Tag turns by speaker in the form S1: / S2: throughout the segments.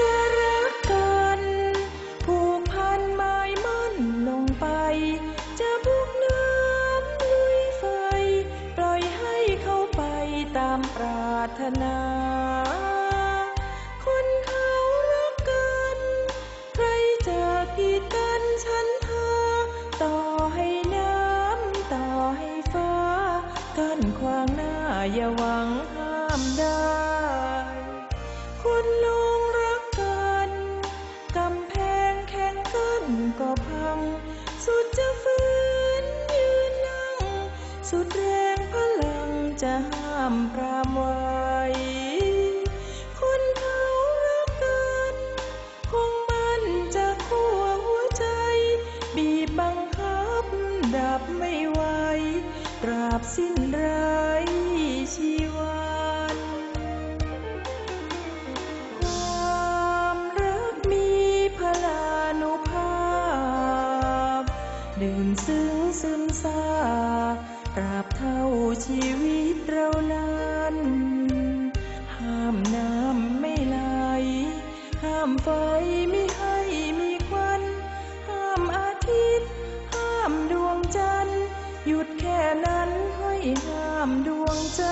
S1: จะรักกัน ผูกพันหมามันลงไป จะบุกน้ำลุยไฟ ปล่อยให้เขาไปตามปรารถนา คนเขารักกัน ใครจะกีดกันฉันเธอ ต่อให้น้ำต่อให้ฟ้า กันความหน้าอย่าหวังห้ามได้ คนโล ก็พัง สุดจะฝืนยืนนั่ง สุดแรงพลังจะห้ามปรามไว้ คนเขารักกัน คงมันจะขั้วหัวใจ บีบบังคับดับไม่ไหวตราบสิ้นไร ดื่มซึ้งซึมซาตราบเท่าชีวิตเรานั้น ห้ามน้ำไม่ไหล ห้ามไฟไม่ให้มีควัน ห้ามอาทิตย์ ห้ามดวงจันทร์ หยุดแค่นั้นให้ห้ามดวงใจ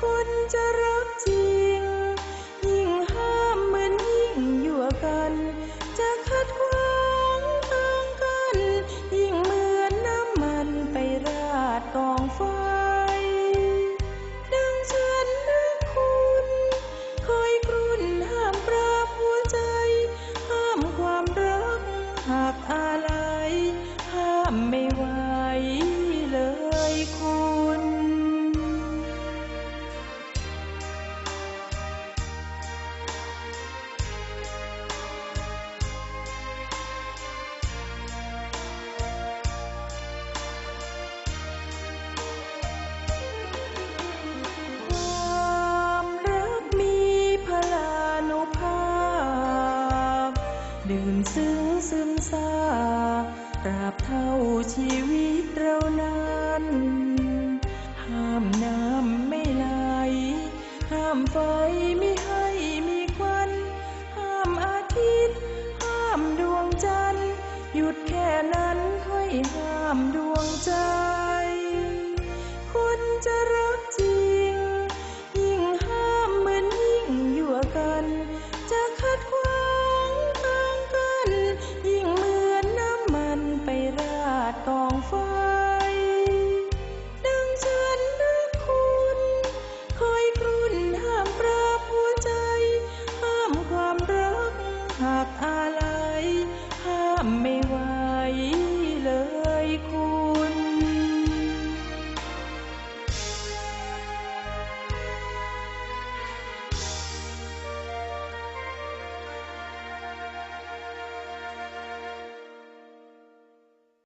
S1: คนจะรักจริง คุณความรักมีพลานุภาพดื่มซึ้งซึมซาตราบเท่าชีวิตเรานั้ น ห้ามน้ำไม่ไหล ห้ามไฟไม่ให้มีควัน ห้ามอาทิตย์ ห้ามดวงจันทร์ หยุดแค่นั้นค่อยห้ามดวงใจ